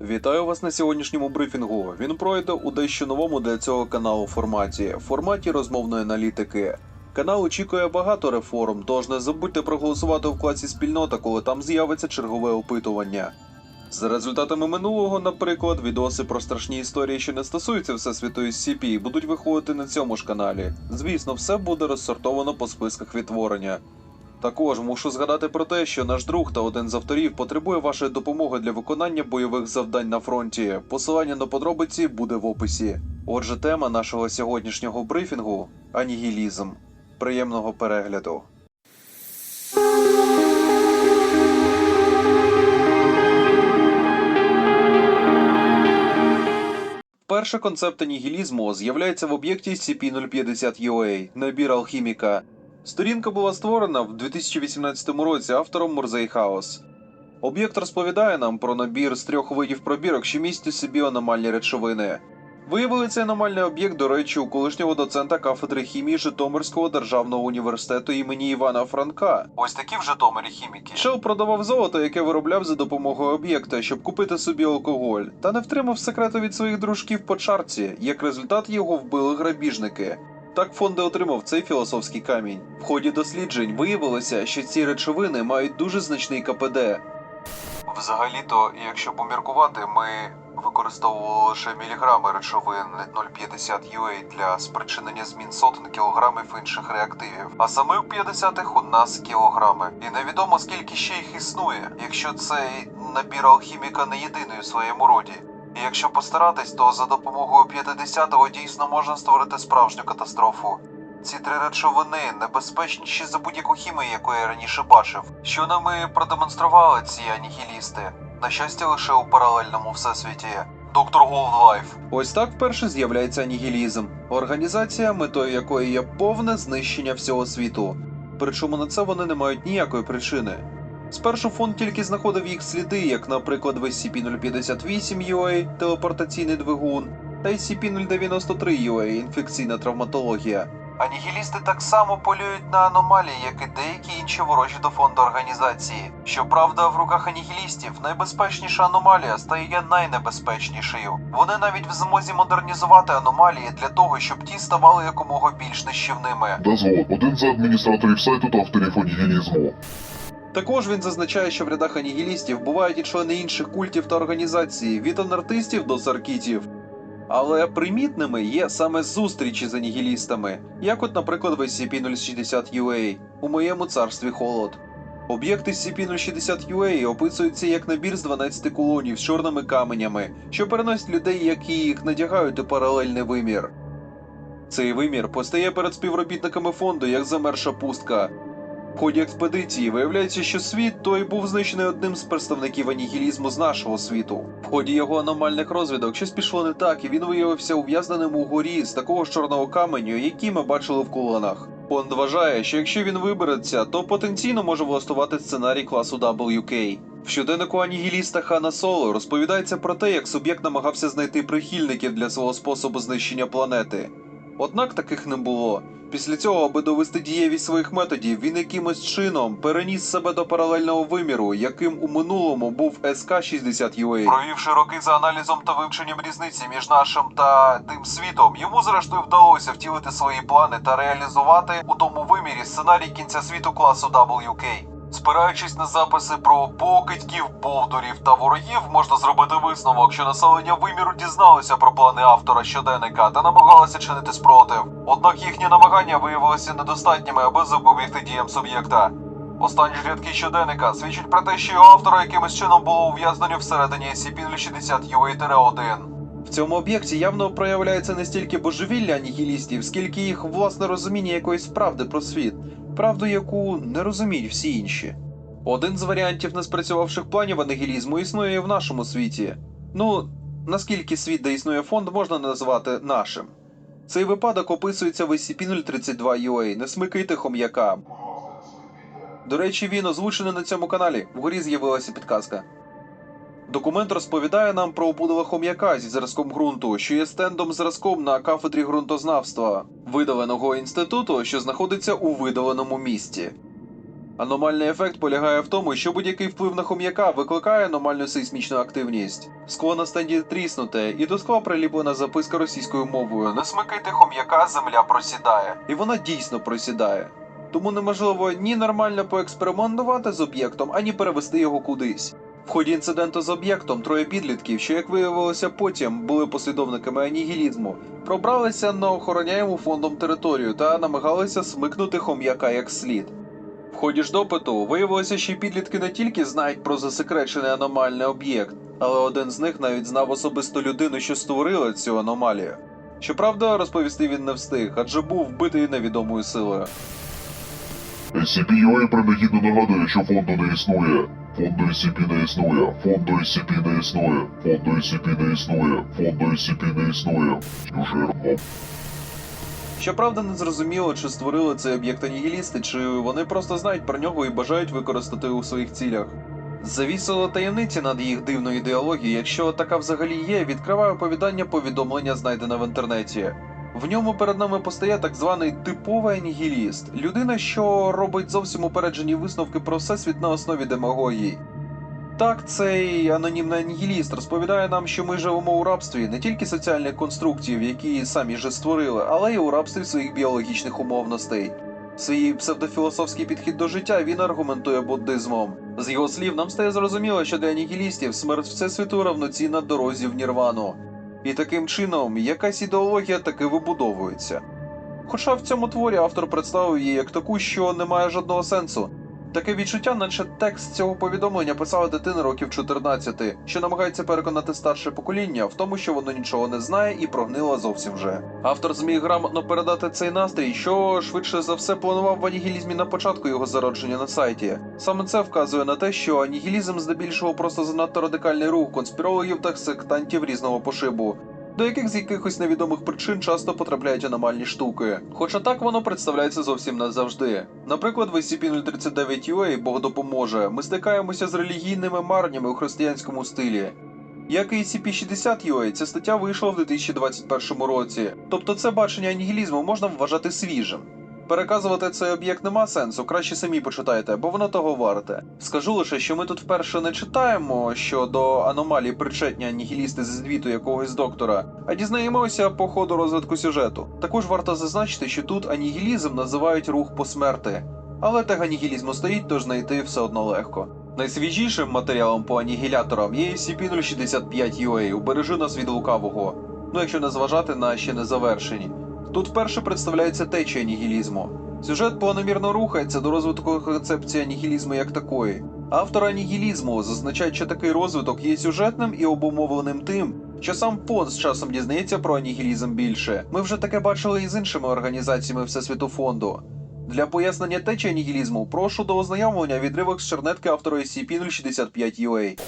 Вітаю вас на сьогоднішньому брифінгу. Він пройде у дещо новому для цього каналу форматі форматі розмовної аналітики. Канал очікує багато реформ, тож не забудьте проголосувати в класі спільнота, коли там з'явиться чергове опитування. За результатами минулого, наприклад, відоси про страшні історії, що не стосуються всесвіту SCP, будуть виходити на цьому ж каналі. Звісно, все буде розсортовано по списках відтворення. Також мушу згадати про те, що наш друг та один з авторів потребує вашої допомоги для виконання бойових завдань на фронті. Посилання на подробиці буде в описі. Отже, тема нашого сьогоднішнього брифінгу анігілізм. Приємного перегляду. Перший концепт анігілізму з'являється в об'єкті SCP-050-UA набір алхіміка. Сторінка була створена в 2018 році автором Мурзей Хаос. Об'єкт розповідає нам про набір з трьох видів пробірок, що містять собі аномальні речовини. Виявили цей аномальний об'єкт, до речі, у колишнього доцента кафедри хімії Житомирського державного університету імені Івана Франка. Ось такі в Житомирі хіміки. Чел продавав золото, яке виробляв за допомогою об'єкта, щоб купити собі алкоголь, та не втримав секрету від своїх дружків по чарці. Як результат його вбили грабіжники. Так фонди отримав цей філософський камінь. В ході досліджень виявилося, що ці речовини мають дуже значний КПД. Взагалі-то, якщо поміркувати, ми використовували лише міліграми речовин 0,50 UA для спричинення змін сотень кілограмів інших реактивів. А саме в 50-х у нас кілограми. І невідомо скільки ще їх існує, якщо цей набір алхіміка не єдиний у своєму роді. І якщо постаратись, то за допомогою 50-го дійсно можна створити справжню катастрофу. Ці три речовини небезпечніші за будь-яку хімію, яку я раніше бачив. Що нам і продемонстрували ці анігілісти. На щастя, лише у паралельному всесвіті. Доктор Голдлайф. Ось так вперше з'являється анігілізм. Організація, метою якої є повне знищення всього світу. Причому на це вони не мають ніякої причини. Спершу фонд тільки знаходив їх сліди, як, наприклад, в SCP-058 UA телепортаційний двигун та SCP-093 UA інфекційна травматологія. Анігілісти так само полюють на аномалії, як і деякі інші ворожі до фонду організації. Щоправда, в руках анігілістів найбезпечніша аномалія стає найнебезпечнішою. Вони навіть в змозі модернізувати аномалії для того, щоб ті ставали якомога більш нищівними. Дозвол, один з адміністраторів сайту та авторів анігілізму. Також він зазначає, що в рядах анігілістів бувають і члени інших культів та організацій, від анархистів до саркітів. Але примітними є саме зустрічі з анігілістами, як от, наприклад, в SCP-060-UA у моєму царстві холод. Об'єкти SCP-060-UA описуються як набір з 12 колонів з чорними каменями, що переносять людей, які їх надягають у паралельний вимір. Цей вимір постає перед співробітниками фонду як замерша пустка, ході експедиції виявляється, що світ той був знищений одним з представників анігілізму з нашого світу. В ході його аномальних розвідок щось пішло не так, і він виявився ув'язненим у горі з такого ж чорного каменю, який ми бачили в колонах. Фонд вважає, що якщо він вибереться, то потенційно може влаштувати сценарій класу WK. В щоденнику анігіліста Хана Соло розповідається про те, як суб'єкт намагався знайти прихильників для свого способу знищення планети. Однак таких не було. Після цього, аби довести дієвість своїх методів, він якимось чином переніс себе до паралельного виміру, яким у минулому був СК-60UA. Провівши роки за аналізом та вивченням різниці між нашим та тим світом, йому зрештою вдалося втілити свої плани та реалізувати у тому вимірі сценарій кінця світу класу WK. Спираючись на записи про покидьків, бовдурів та ворогів, можна зробити висновок, що населення виміру дізналося про плани автора щоденника та намагалося чинити спротив. Однак їхні намагання виявилися недостатніми, аби запобігти діям суб'єкта. Останні ж рядки щоденника свідчать про те, що його автора якимось чином було ув'язнено всередині SCP-060 UA-1. В цьому об'єкті явно проявляється не стільки божевілля анігілістів, скільки їх власне розуміння якоїсь правди про світ, правду, яку не розуміють всі інші. Один з варіантів неспрацювавших планів анігілізму існує і в нашому світі. Ну, наскільки світ, де існує фонд, можна назвати нашим. Цей випадок описується в SCP-032-UA, не смикайте хом'яка. До речі, він озвучений на цьому каналі. Вгорі з'явилася підказка. Документ розповідає нам про обудове хом'яка зі зразком ґрунту, що є стендом зразком на кафедрі ґрунтознавства, видаленого інституту, що знаходиться у видаленому місті. Аномальний ефект полягає в тому, що будь-який вплив на хом'яка викликає аномальну сейсмічну активність. Скло на стенді тріснуте, і до скла приліплена записка російською мовою: Не смикайте хом'яка, земля просідає. І вона дійсно просідає. Тому неможливо ні нормально поекспериментувати з об'єктом, ані перевести його кудись. В ході інциденту з об'єктом троє підлітків, що як виявилося потім, були послідовниками анігілізму, пробралися на охороняєму фондом територію та намагалися смикнути хом'яка як слід. В ході ж допиту виявилося, що підлітки не тільки знають про засекречений аномальний об'єкт, але один з них навіть знав особисто людину, що створила цю аномалію. Щоправда, розповісти він не встиг, адже був вбитий невідомою силою. SCP-UA принагідно нагадує, що фонду не існує. Фонду SCP не існує. Фонду SCP не існує. Фонду SCP не існує. Фонду SCP не існує. Южермо. Щоправда, не зрозуміло, чи створили цей об'єкт анігілісти, чи вони просто знають про нього і бажають використати у своїх цілях. Завісила таємниці над їх дивною ідеологією, якщо така взагалі є, відкриває оповідання повідомлення, знайдене в інтернеті. В ньому перед нами постає так званий типовий анігіліст, людина, що робить зовсім упереджені висновки про всесвіт на основі демагогії. Так, цей анонімний анігіліст розповідає нам, що ми живемо у рабстві не тільки соціальних конструктів, які самі же створили, але й у рабстві своїх біологічних умовностей. Свій псевдофілософський підхід до життя він аргументує буддизмом. З його слів, нам стає зрозуміло, що для анігілістів смерть всесвіту равноцінна дорозі в нірвану. І таким чином якась ідеологія таки вибудовується. Хоча в цьому творі автор представив її як таку, що не має жодного сенсу. Таке відчуття, наче текст цього повідомлення писала дитина років 14, що намагається переконати старше покоління в тому, що воно нічого не знає і прогнила зовсім вже. Автор зміг грамотно передати цей настрій, що швидше за все планував в анігілізмі на початку його зародження на сайті. Саме це вказує на те, що анігілізм здебільшого просто занадто радикальний рух конспірологів та сектантів різного пошибу до яких з якихось невідомих причин часто потрапляють аномальні штуки. Хоча так воно представляється зовсім не завжди. Наприклад, в SCP-039-UA Бог допоможе, ми стикаємося з релігійними марнями у християнському стилі. Як і SCP-60-UA, ця стаття вийшла в 2021 році, тобто це бачення анігілізму можна вважати свіжим. Переказувати цей об'єкт нема сенсу, краще самі почитайте, бо воно того варте. Скажу лише, що ми тут вперше не читаємо, що до аномалії причетні анігілісти зі звіту якогось доктора, а дізнаємося по ходу розвитку сюжету. Також варто зазначити, що тут анігілізм називають рух посмерти. Але тег анігілізму стоїть, тож знайти все одно легко. Найсвіжішим матеріалом по анігіляторам є SCP-065-UA «Убережи нас від лукавого. Ну якщо не зважати на ще не завершені. Тут вперше представляється течія анігілізму. Сюжет планомірно рухається до розвитку концепції анігілізму як такої. Автор анігілізму зазначає, що такий розвиток є сюжетним і обумовленим тим, що сам фонд з часом дізнається про анігілізм більше. Ми вже таке бачили і з іншими організаціями Всесвіту фонду. Для пояснення течії анігілізму прошу до ознайомлення відривок з чернетки автора SCP-065-UA.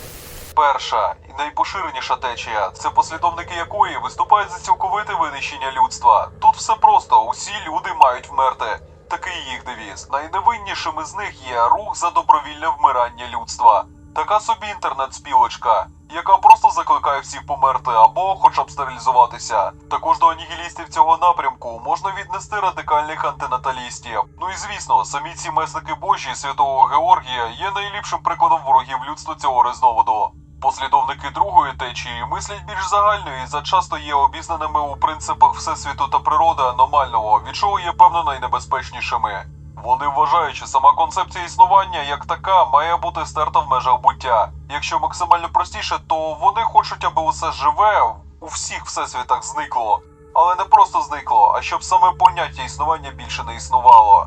Перша і найпоширеніша течія це послідовники якої виступають за цілковите винищення людства. Тут все просто, усі люди мають вмерти. Такий їх девіз. Найневиннішим із них є рух за добровільне вмирання людства. Така собі інтернет-спілочка, яка просто закликає всіх померти або хоча б стерилізуватися. Також до анігілістів цього напрямку можна віднести радикальних антинаталістів. Ну і звісно, самі ці месники Божі святого Георгія є найліпшим прикладом ворогів людства цього різновиду. Послідовники другої течії мислять більш загально і зачасто є обізнаними у принципах всесвіту та природи аномального, від чого є певно найнебезпечнішими. Вони вважають, що сама концепція існування як така має бути стерта в межах буття. Якщо максимально простіше, то вони хочуть, аби усе живе у всіх всесвітах зникло. Але не просто зникло, а щоб саме поняття існування більше не існувало.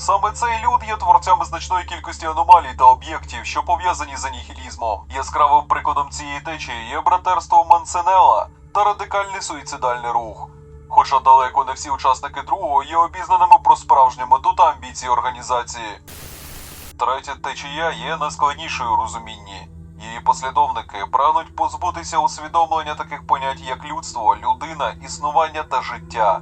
Саме цей люд є творцями значної кількості аномалій та об'єктів, що пов'язані з анігілізмом. Яскравим прикладом цієї течії є братерство Мансенела та радикальний суїцидальний рух. Хоча далеко не всі учасники другого є обізнаними про справжню мету та амбіції організації. Третя течія є найскладнішою у розумінні. Її послідовники прагнуть позбутися усвідомлення таких понять, як людство, людина, існування та життя.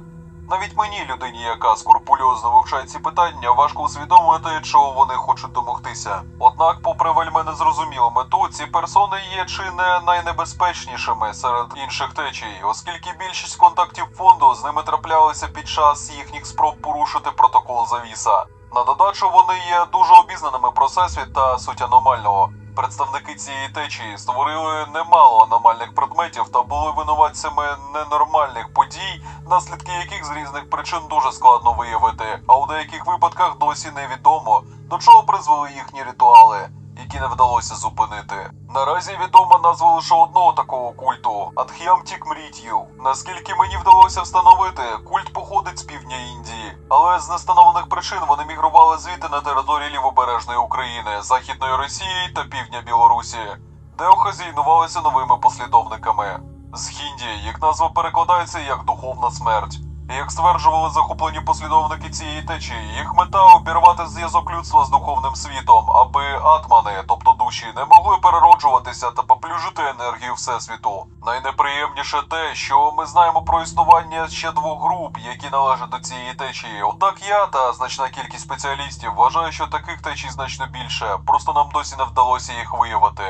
Навіть мені, людині, яка скрупульозно вивчає ці питання, важко усвідомити, чого вони хочуть домогтися. Однак, попри вельми незрозумілу мету, ці персони є чи не найнебезпечнішими серед інших течій, оскільки більшість контактів фонду з ними траплялися під час їхніх спроб порушити протокол завіса. На додачу вони є дуже обізнаними про всесвіт та суть аномального. Представники цієї течії створили немало аномальних предметів та були винуватцями ненормальних подій, наслідки яких з різних причин дуже складно виявити, а у деяких випадках досі невідомо, до чого призвели їхні ритуали, які не вдалося зупинити. Наразі відома назва лише одного такого культу Адх'ямтік Мріт'ю. Наскільки мені вдалося встановити, культ походить з півдня Індії, але з нестановлених причин вони мігрували звідти на території лівобережної України, Західної Росії та півдня Білорусі, де охазяйнувалися новими послідовниками. З хінді їх назва перекладається як духовна смерть. Як стверджували захоплені послідовники цієї течії, їх мета обірвати зв'язок людства з духовним світом, аби атмани, тобто душі, не могли перероджуватися та поплюжити енергію всесвіту. Найнеприємніше те, що ми знаємо про існування ще двох груп, які належать до цієї течії. Однак я та значна кількість спеціалістів вважаю, що таких течій значно більше. Просто нам досі не вдалося їх виявити.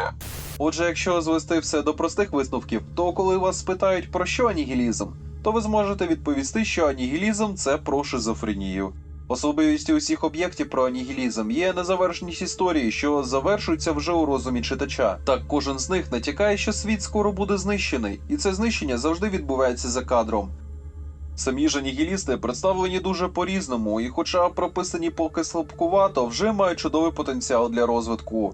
Отже, якщо звести все до простих висновків, то коли вас спитають про що анігілізм, то ви зможете відповісти, що анігілізм це про шизофренію. Особливістю усіх об'єктів про анігілізм є незавершеність історії, що завершується вже у розумі читача. Так кожен з них натякає, що світ скоро буде знищений, і це знищення завжди відбувається за кадром. Самі ж анігілісти представлені дуже по-різному, і хоча прописані поки слабкувато, вже мають чудовий потенціал для розвитку.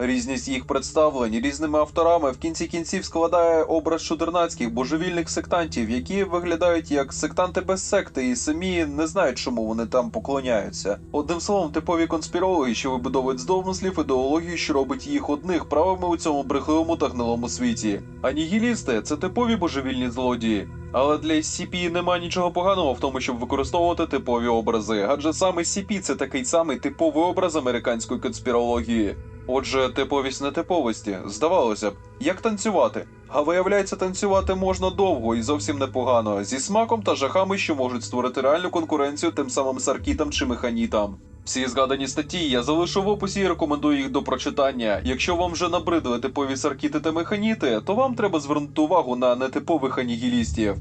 Різність їх представлень різними авторами в кінці кінців складає образ чудернацьких божевільних сектантів, які виглядають як сектанти без секти і самі не знають, чому вони там поклоняються. Одним словом, типові конспірологи, що вибудовують з домислів ідеологію, що робить їх одних правими у цьому брехливому та гнилому світі. Анігілісти це типові божевільні злодії. Але для SCP нема нічого поганого в тому, щоб використовувати типові образи, адже саме SCP – це такий самий типовий образ американської конспірології. Отже, типовість нетиповості, здавалося б, як танцювати? А виявляється, танцювати можна довго і зовсім непогано, зі смаком та жахами, що можуть створити реальну конкуренцію тим самим саркітам чи механітам. Всі згадані статті я залишу в описі і рекомендую їх до прочитання. Якщо вам вже набридли типові саркіти та механіти, то вам треба звернути увагу на нетипових анігілістів.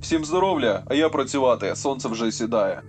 Всім здоров'я, а я працювати, сонце вже сідає.